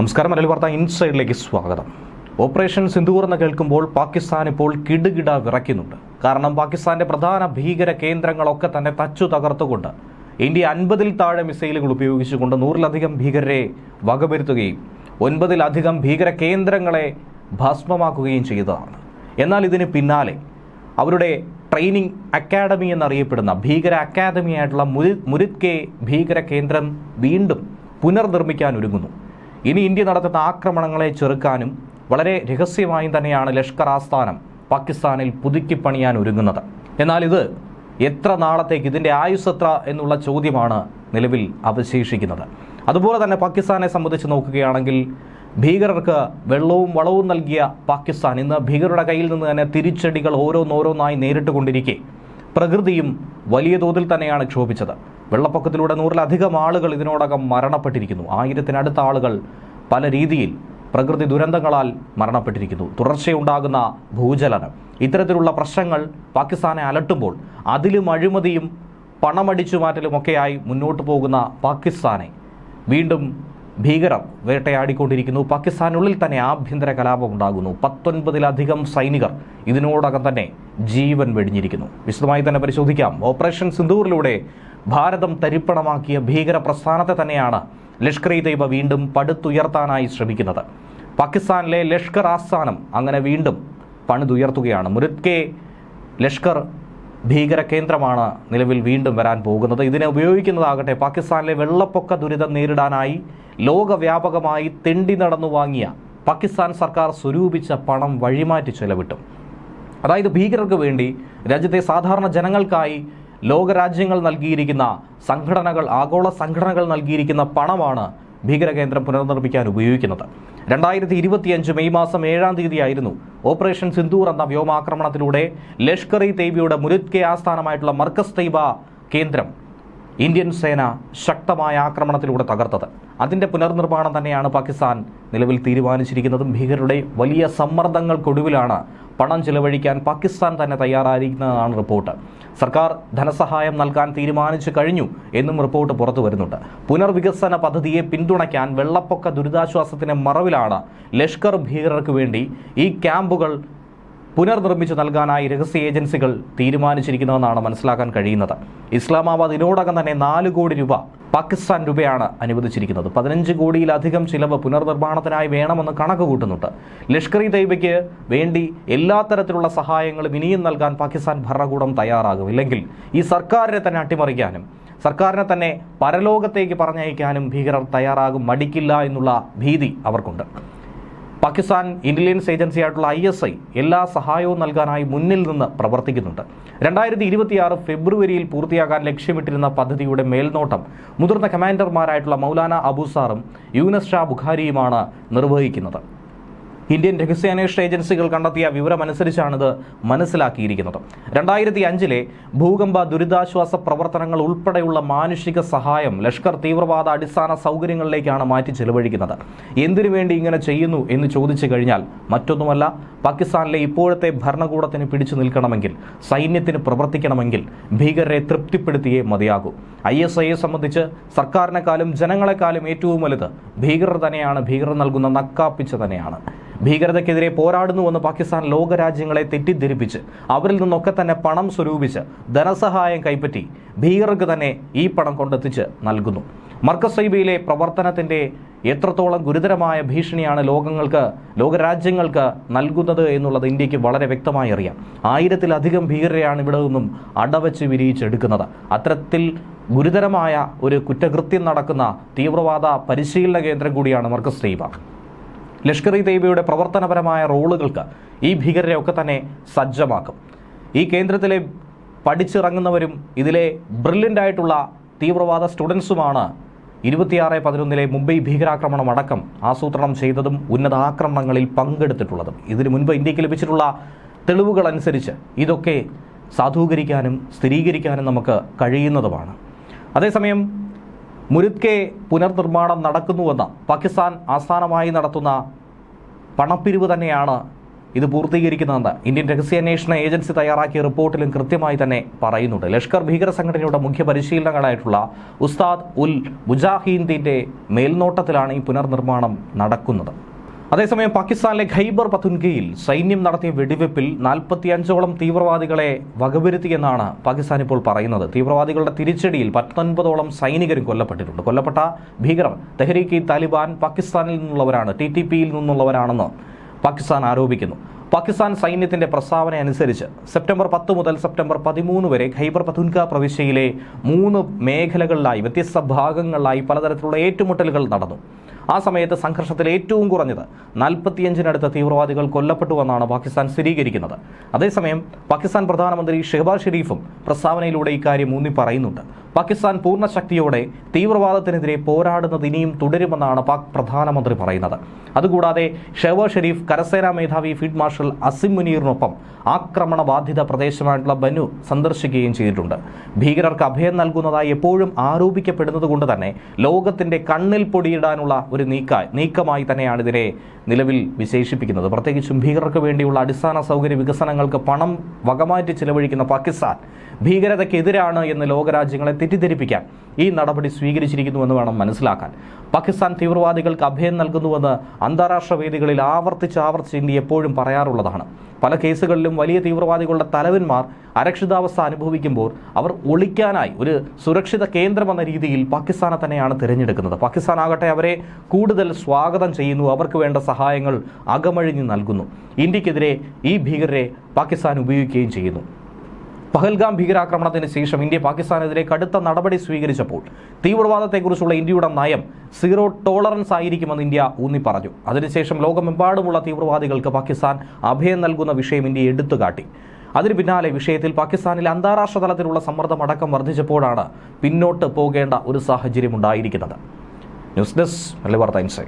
നമസ്കാരം. മലയാളി വാർത്ത ഇൻസൈഡിലേക്ക് സ്വാഗതം. ഓപ്പറേഷൻ സിന്ധൂർ എന്ന് കേൾക്കുമ്പോൾ പാകിസ്ഥാൻ ഇപ്പോൾ കിടുകിട വിറയ്ക്കുന്നുണ്ട്. കാരണം പാകിസ്ഥാന്റെ പ്രധാന ഭീകര കേന്ദ്രങ്ങളൊക്കെ തന്നെ തച്ചു തകർത്തുകൊണ്ട് ഇന്ത്യ അൻപതിൽ താഴെ മിസൈലുകൾ ഉപയോഗിച്ചുകൊണ്ട് നൂറിലധികം ഭീകരരെ വകവരുത്തുകയും ഒൻപതിലധികം ഭീകര കേന്ദ്രങ്ങളെ ഭസ്മമാക്കുകയും ചെയ്തതാണ്. എന്നാൽ ഇതിന് പിന്നാലെ അവരുടെ ട്രെയിനിങ് അക്കാഡമി എന്നറിയപ്പെടുന്ന ഭീകര അക്കാദമിയായിട്ടുള്ള മുരി മുരിത് കെ ഭീകര കേന്ദ്രം വീണ്ടും പുനർനിർമ്മിക്കാൻ ഒരുങ്ങുന്നു. ഇനി ഇന്ത്യ നടത്തുന്ന ആക്രമണങ്ങളെ ചെറുക്കാനും വളരെ രഹസ്യമായും തന്നെയാണ് ലഷ്കർ ആസ്ഥാനം പാകിസ്ഥാനിൽ പുതുക്കിപ്പണിയാൻ ഒരുങ്ങുന്നത്. എന്നാൽ ഇത് എത്ര നാളത്തേക്ക് ഇതിന്റെ ആയുസ് എത്ര എന്നുള്ള ചോദ്യമാണ് നിലവിൽ അവശേഷിക്കുന്നത്. അതുപോലെ തന്നെ പാകിസ്ഥാനെ സംബന്ധിച്ച് നോക്കുകയാണെങ്കിൽ ഭീകരർക്ക് വെള്ളവും വളവും നൽകിയ പാകിസ്ഥാൻ ഇന്ന് ഭീകരരുടെ കയ്യിൽ നിന്ന് തന്നെ തിരിച്ചടികൾ ഓരോന്നോരോന്നായി നേരിട്ട് കൊണ്ടിരിക്കെ പ്രകൃതിയും വലിയ തോതിൽ തന്നെയാണ് ക്ഷോഭിച്ചത്. വെള്ളപ്പൊക്കത്തിലൂടെ നൂറിലധികം ആളുകൾ ഇതിനോടകം മരണപ്പെട്ടിരിക്കുന്നു. ആയിരത്തിനടുത്ത ആളുകൾ പല രീതിയിൽ പ്രകൃതി ദുരന്തങ്ങളാൽ മരണപ്പെട്ടിരിക്കുന്നു. തുടർച്ചയുണ്ടാകുന്ന ഭൂചലനം. ഇത്തരത്തിലുള്ള പ്രശ്നങ്ങൾ പാകിസ്ഥാനെ അലട്ടുമ്പോൾ അതിലും അഴിമതിയും പണമടിച്ചു മാറ്റലുമൊക്കെയായി മുന്നോട്ട് പോകുന്ന പാകിസ്ഥാനെ വീണ്ടും ഭീകരർ വേട്ടയാടിക്കൊണ്ടിരിക്കുന്നു. പാകിസ്ഥാനുള്ളിൽ തന്നെ ആഭ്യന്തര കലാപം ഉണ്ടാകുന്നു പത്തൊൻപതിലധികം സൈനികർ ഇതിനോടകം തന്നെ ജീവൻ വെടിഞ്ഞിരിക്കുന്നു. വിശദമായി തന്നെ പരിശോധിക്കാം. ഓപ്പറേഷൻ സിന്ദൂറിലൂടെ ഭാരതം തരിപ്പണമാക്കിയ ഭീകര പ്രസ്ഥാനത്തെ തന്നെയാണ് ലഷ്കർ ഇ തൈബ വീണ്ടും പടുത്തുയർത്താനായി ശ്രമിക്കുന്നത്. പാകിസ്ഥാനിലെ ലഷ്കർ ആസ്ഥാനം അങ്ങനെ വീണ്ടും പണിതുയർത്തുകയാണ്. മുരത്കെ ലഷ്കർ ഭീകര കേന്ദ്രമാണ് നിലവിൽ വീണ്ടും വരാൻ പോകുന്നത്. ഇതിനെ ഉപയോഗിക്കുന്നതാകട്ടെ പാകിസ്ഥാനിലെ വെള്ളപ്പൊക്ക ദുരിതം നേരിടാനായി ലോകവ്യാപകമായി തെണ്ടി നടന്നു വാങ്ങിയ പാകിസ്ഥാൻ സർക്കാർ സ്വരൂപിച്ച പണം വഴിമാറ്റി ചെലവിട്ടും. അതായത് ഭീകരർക്ക് വേണ്ടി രാജ്യത്തെ സാധാരണ ജനങ്ങൾക്കായി ലോകരാജ്യങ്ങൾ നൽകിയിരിക്കുന്ന സംഘടനകൾ ആഗോള സംഘടനകൾ നൽകിയിരിക്കുന്ന പണമാണ് ഭീകരകേന്ദ്രം പുനർനിർമ്മിക്കാൻ ഉപയോഗിക്കുന്നത്. രണ്ടായിരത്തി ഇരുപത്തിയഞ്ച് മെയ് മാസം ഏഴാം തീയതിയായിരുന്നു ഓപ്പറേഷൻ സിന്ദൂർ എന്ന വ്യോമാക്രമണത്തിലൂടെ ലഷ്കർ ഇ തൈബയുടെ മുരുത്കെ ആസ്ഥാനമായിട്ടുള്ള മർക്കസ് തെയ്ബ കേന്ദ്രം ഇന്ത്യൻ സേന ശക്തമായ ആക്രമണത്തിലൂടെ തകർത്തത്. അതിന്റെ പുനർനിർമ്മാണം തന്നെയാണ് പാകിസ്ഥാൻ നിലവിൽ തീരുമാനിച്ചിരിക്കുന്നതും ഭീകരരുടെ വലിയ സമ്മർദ്ദങ്ങൾക്കൊടുവിലാണ് പണം ചിലവഴിക്കാൻ പാകിസ്ഥാൻ തന്നെ തയ്യാറായിരിക്കുന്നതാണ് റിപ്പോർട്ട്. സർക്കാർ ധനസഹായം നൽകാൻ തീരുമാനിച്ചു കഴിഞ്ഞു എന്നും റിപ്പോർട്ട് പുറത്തു വരുന്നുണ്ട്. പുനർവികസന പദ്ധതിയെ പിന്തുണയ്ക്കാൻ വെള്ളപ്പൊക്ക ദുരിതാശ്വാസത്തിന്റെ മറവിലാണ് ലഷ്കർ ഭീകരർക്ക് വേണ്ടി ഈ ക്യാമ്പുകൾ പുനർനിർമ്മിച്ചു നൽകാനായി രഹസ്യ ഏജൻസികൾ തീരുമാനിച്ചിരിക്കുന്നതെന്നാണ് മനസ്സിലാക്കാൻ കഴിയുന്നത്. ഇസ്ലാമാബാദ് ഇതിനോടകം തന്നെ നാല് കോടി രൂപ പാകിസ്ഥാൻ രൂപയാണ് അനുവദിച്ചിരിക്കുന്നത്. പതിനഞ്ച് കോടിയിലധികം ചിലവ് പുനർനിർമ്മാണത്തിനായി വേണമെന്ന് കണക്ക് കൂട്ടുന്നുണ്ട് ലഷ്കർ ഇ തൈബയ്ക്ക് വേണ്ടി എല്ലാ തരത്തിലുള്ള സഹായങ്ങളും ഇനിയും നൽകാൻ പാകിസ്ഥാൻ ഭരണകൂടം തയ്യാറാകും ഇല്ലെങ്കിൽ ഈ സർക്കാരിനെ തന്നെ അട്ടിമറിക്കാനും സർക്കാരിനെ തന്നെ പരലോകത്തേക്ക് പറഞ്ഞയക്കാനും ഭീകരർ തയ്യാറാകും മടിക്കില്ല എന്നുള്ള ഭീതി അവർക്കുണ്ട്. പാകിസ്ഥാൻ ഇന്റലിജൻസ് ഏജൻസിയായിട്ടുള്ള ഐ എസ് ഐ എല്ലാ സഹായവും നൽകാനായി മുന്നിൽ നിന്ന് പ്രവർത്തിക്കുന്നുണ്ട്. രണ്ടായിരത്തി ഇരുപത്തിയാറ് ഫെബ്രുവരിയിൽ പൂർത്തിയാക്കാൻ ലക്ഷ്യമിട്ടിരുന്ന പദ്ധതിയുടെ മേൽനോട്ടം മുതിർന്ന കമാൻഡർമാരായിട്ടുള്ള മൗലാന അബൂസാറും യൂനസ് ഷാ ബുഖാരിയുമാണ് നിർവഹിക്കുന്നത്. ഇന്ത്യൻ രഹസ്യാന്വേഷണ ഏജൻസികൾ കണ്ടെത്തിയ വിവരമനുസരിച്ചാണിത് മനസ്സിലാക്കിയിരിക്കുന്നത്. രണ്ടായിരത്തി അഞ്ചിലെ ഭൂകമ്പ ദുരിതാശ്വാസ പ്രവർത്തനങ്ങൾ ഉൾപ്പെടെയുള്ള മാനുഷിക സഹായം ലഷ്കർ തീവ്രവാദ അടിസ്ഥാന സൗകര്യങ്ങളിലേക്കാണ് മാറ്റി ചെലവഴിക്കുന്നത്. എന്തിനു വേണ്ടി ഇങ്ങനെ ചെയ്യുന്നു എന്ന് ചോദിച്ചു കഴിഞ്ഞാൽ മറ്റൊന്നുമല്ല പാകിസ്ഥാനിലെ ഇപ്പോഴത്തെ ഭരണകൂടത്തിന് പിടിച്ചു നിൽക്കണമെങ്കിൽ സൈന്യത്തിന് പ്രവർത്തിക്കണമെങ്കിൽ ഭീകരരെ തൃപ്തിപ്പെടുത്തിയേ മതിയാകൂ. ഐ എസ് ഐയെ സംബന്ധിച്ച് സർക്കാരിനെക്കാളും ജനങ്ങളെക്കാളും ഏറ്റവും വലുത് ഭീകരർ തന്നെയാണ് ഭീകരർ നൽകുന്ന നക്കാപ്പിച്ച തന്നെയാണ്. ഭീകരതയ്ക്കെതിരെ പോരാടുന്നുവെന്ന് പാകിസ്ഥാൻ ലോകരാജ്യങ്ങളെ തെറ്റിദ്ധരിപ്പിച്ച് അവരിൽ നിന്നൊക്കെ തന്നെ പണം സ്വരൂപിച്ച് ധനസഹായം കൈപ്പറ്റി ഭീകരർക്ക് തന്നെ ഈ പണം കൊണ്ടെത്തിച്ച് നൽകുന്നു. മർക്കസ് സൈബയിലെ പ്രവർത്തനത്തിന്റെ എത്രത്തോളം ഗുരുതരമായ ഭീഷണിയാണ് ലോകങ്ങൾക്ക് ലോകരാജ്യങ്ങൾക്ക് നൽകുന്നത് എന്നുള്ളത് ഇന്ത്യയ്ക്ക് വളരെ വ്യക്തമായി അറിയാം. ആയിരത്തിലധികം ഭീകരരെയാണ് ഇവിടെ നിന്നും അടവച്ച് വിരിയിച്ചെടുക്കുന്നത്. അത്തരത്തിൽ ഗുരുതരമായ ഒരു കുറ്റകൃത്യം നടക്കുന്ന തീവ്രവാദ പരിശീലന കേന്ദ്രം കൂടിയാണ് മർക്കസ് സൈബ ലഷ്കർ ഇ തൈബയുടെ പ്രവർത്തനപരമായ റോളുകൾക്ക് ഈ ഭീകരരെ ഒക്കെ തന്നെ സജ്ജമാക്കും. ഈ കേന്ദ്രത്തിലെ പഠിച്ചിറങ്ങുന്നവരും ഇതിലെ ബ്രില്യന്റ് ആയിട്ടുള്ള തീവ്രവാദ സ്റ്റുഡൻസുമാണ് ഇരുപത്തിയാറ് പതിനൊന്നിലെ മുംബൈ ഭീകരാക്രമണം അടക്കം ആസൂത്രണം ചെയ്തതും ഉന്നത ആക്രമണങ്ങളിൽ പങ്കെടുത്തിട്ടുള്ളതും. ഇതിനു മുൻപ് ഇന്ത്യയ്ക്ക് ലഭിച്ചിട്ടുള്ള തെളിവുകൾ അനുസരിച്ച് ഇതൊക്കെ സാധൂകരിക്കാനും സ്ഥിരീകരിക്കാനും നമുക്ക് കഴിയുന്നതുമാണ്. അതേസമയം മുരുത്കെ പുനർനിർമ്മാണം നടക്കുന്നുവെന്ന പാകിസ്ഥാൻ ആസ്ഥാനമായി നടത്തുന്ന പണപ്പിരിവ് തന്നെയാണ് ഇത് പൂർത്തീകരിക്കുന്നതെന്ന് ഇന്ത്യൻ രഹസ്യാന്വേഷണ ഏജൻസി തയ്യാറാക്കിയ റിപ്പോർട്ടിലും കൃത്യമായി തന്നെ പറയുന്നുണ്ട്. ലഷ്കർ ഭീകര സംഘടനയുടെ മുഖ്യ പരിശീലനങ്ങളായിട്ടുള്ള ഉസ്താദ് ഉൽ മുജാഹീന്ദിന്റെ മേൽനോട്ടത്തിലാണ് ഈ പുനർനിർമ്മാണം നടക്കുന്നത്. അതേസമയം പാകിസ്ഥാനിലെ ഖൈബർ പത്തുൻകയിൽ സൈന്യം നടത്തിയ വെടിവെപ്പിൽ നാൽപ്പത്തിയഞ്ചോളം തീവ്രവാദികളെ വകവരുത്തിയെന്നാണ് പാകിസ്ഥാൻ ഇപ്പോൾ പറയുന്നത്. തീവ്രവാദികളുടെ തിരിച്ചടിയിൽ പത്തൊൻപതോളം സൈനികരും കൊല്ലപ്പെട്ടിട്ടുണ്ട്. കൊല്ലപ്പെട്ട ഭീകരർ തെഹരീക്ക് താലിബാൻ പാകിസ്ഥാനിൽ നിന്നുള്ളവരാണ്. ടി ടി പിയിൽ നിന്നുള്ളവരാണെന്ന് പാകിസ്ഥാൻ ആരോപിക്കുന്നു. പാകിസ്ഥാൻ സൈന്യത്തിന്റെ പ്രസ്താവന അനുസരിച്ച് സെപ്റ്റംബർ പത്ത് മുതൽ സെപ്റ്റംബർ പതിമൂന്ന് വരെ ഖൈബർ പത്തുൻക പ്രവിശ്യയിലെ മൂന്ന് മേഖലകളിലായി വ്യത്യസ്ത ഭാഗങ്ങളിലായി പലതരത്തിലുള്ള ഏറ്റുമുട്ടലുകൾ നടന്നു. ആ സമയത്ത് സംഘർഷത്തിൽ ഏറ്റവും കുറഞ്ഞത് നാൽപ്പത്തിയഞ്ചിനടുത്ത് തീവ്രവാദികൾ കൊല്ലപ്പെട്ടുവെന്നാണ് പാകിസ്ഥാൻ സ്ഥിരീകരിക്കുന്നത്. അതേസമയം പാകിസ്ഥാൻ പ്രധാനമന്ത്രി ഷെഹബാസ് ഷെരീഫും പ്രസ്താവനയിലൂടെ ഇക്കാര്യം ഊന്നി പറയുന്നുണ്ട് പാകിസ്ഥാൻ പൂർണ ശക്തിയോടെ തീവ്രവാദത്തിനെതിരെ പോരാടുന്നത് ഇനിയും തുടരുമെന്നാണ് പാക് പ്രധാനമന്ത്രി പറയുന്നത്. അതുകൂടാതെ ഷെഹബാസ് ഷെരീഫ് കരസേനാ മേധാവി ഫീൽഡ് മാർഷൽ അസിം മുനീറിനൊപ്പം ആക്രമണ ബാധിത പ്രദേശമായിട്ടുള്ള ബനു സന്ദർശിക്കുകയും ചെയ്തിട്ടുണ്ട്. ഭീകരർക്ക് അഭയം നൽകുന്നതായി എപ്പോഴും ആരോപിക്കപ്പെടുന്നത് കൊണ്ട് തന്നെ ലോകത്തിന്റെ കണ്ണിൽ പൊടിയിടാനുള്ള ഒരു നീക്ക നീക്കമായി തന്നെയാണ് ഇതിനെ നിലവിൽ വിശേഷിപ്പിക്കുന്നത്. പ്രത്യേകിച്ചും ഭീകരർക്ക് വേണ്ടിയുള്ള അടിസ്ഥാന സൗകര്യ വികസനങ്ങൾക്ക് പണം വകമാറ്റി ചിലവഴിക്കുന്ന പാകിസ്ഥാൻ ഭീകരതയ്ക്കെതിരാണ് എന്ന് ലോകരാജ്യങ്ങളെ തെറ്റിദ്ധരിപ്പിക്കാൻ ഈ നടപടി സ്വീകരിച്ചിരിക്കുന്നുവെന്ന് വേണം മനസ്സിലാക്കാൻ. പാകിസ്ഥാൻ തീവ്രവാദികൾക്ക് അഭയം നൽകുന്നുവെന്ന് അന്താരാഷ്ട്ര വേദികളിൽ ആവർത്തിച്ച് ആവർത്തിച്ച് ഇന്ത്യ എപ്പോഴും പറയാറുള്ളതാണ്. പല കേസുകളിലും വലിയ തീവ്രവാദികളുടെ തലവന്മാർ അരക്ഷിതാവസ്ഥ അനുഭവിക്കുമ്പോൾ അവർ ഒളിക്കാനായി ഒരു സുരക്ഷിത കേന്ദ്രമെന്ന രീതിയിൽ പാകിസ്ഥാനെ തന്നെയാണ് തിരഞ്ഞെടുക്കുന്നത്. പാകിസ്ഥാൻ ആകട്ടെ അവരെ കൂടുതൽ സ്വാഗതം ചെയ്യുന്നു. അവർക്ക് വേണ്ട സഹായങ്ങൾ അകമഴിഞ്ഞ് നൽകുന്നു. ഇന്ത്യക്കെതിരെ ഈ ഭീകരരെ പാകിസ്ഥാൻ ഉപയോഗിക്കുകയും ചെയ്യുന്നു. പഹൽഗാം ഭീകരാക്രമണത്തിന് ശേഷം ഇന്ത്യ പാകിസ്ഥാനെതിരെ കടുത്ത നടപടി സ്വീകരിച്ചപ്പോൾ തീവ്രവാദത്തെക്കുറിച്ചുള്ള ഇന്ത്യയുടെ നയം സീറോ ടോളറൻസ് ആയിരിക്കുമെന്ന് ഇന്ത്യ ഊന്നി പറഞ്ഞു അതിനുശേഷം ലോകമെമ്പാടുമുള്ള തീവ്രവാദികൾക്ക് പാകിസ്ഥാൻ അഭയം നൽകുന്ന വിഷയം ഇന്ത്യ എടുത്തുകാട്ടി. അതിന് പിന്നാലെ വിഷയത്തിൽ പാകിസ്ഥാനിൽ അന്താരാഷ്ട്ര തലത്തിലുള്ള സമ്മർദ്ദം അടക്കം വർദ്ധിച്ചപ്പോഴാണ് പിന്നോട്ട് പോകേണ്ട ഒരു സാഹചര്യം ഉണ്ടായിരിക്കുന്നത്. News desk Malabar times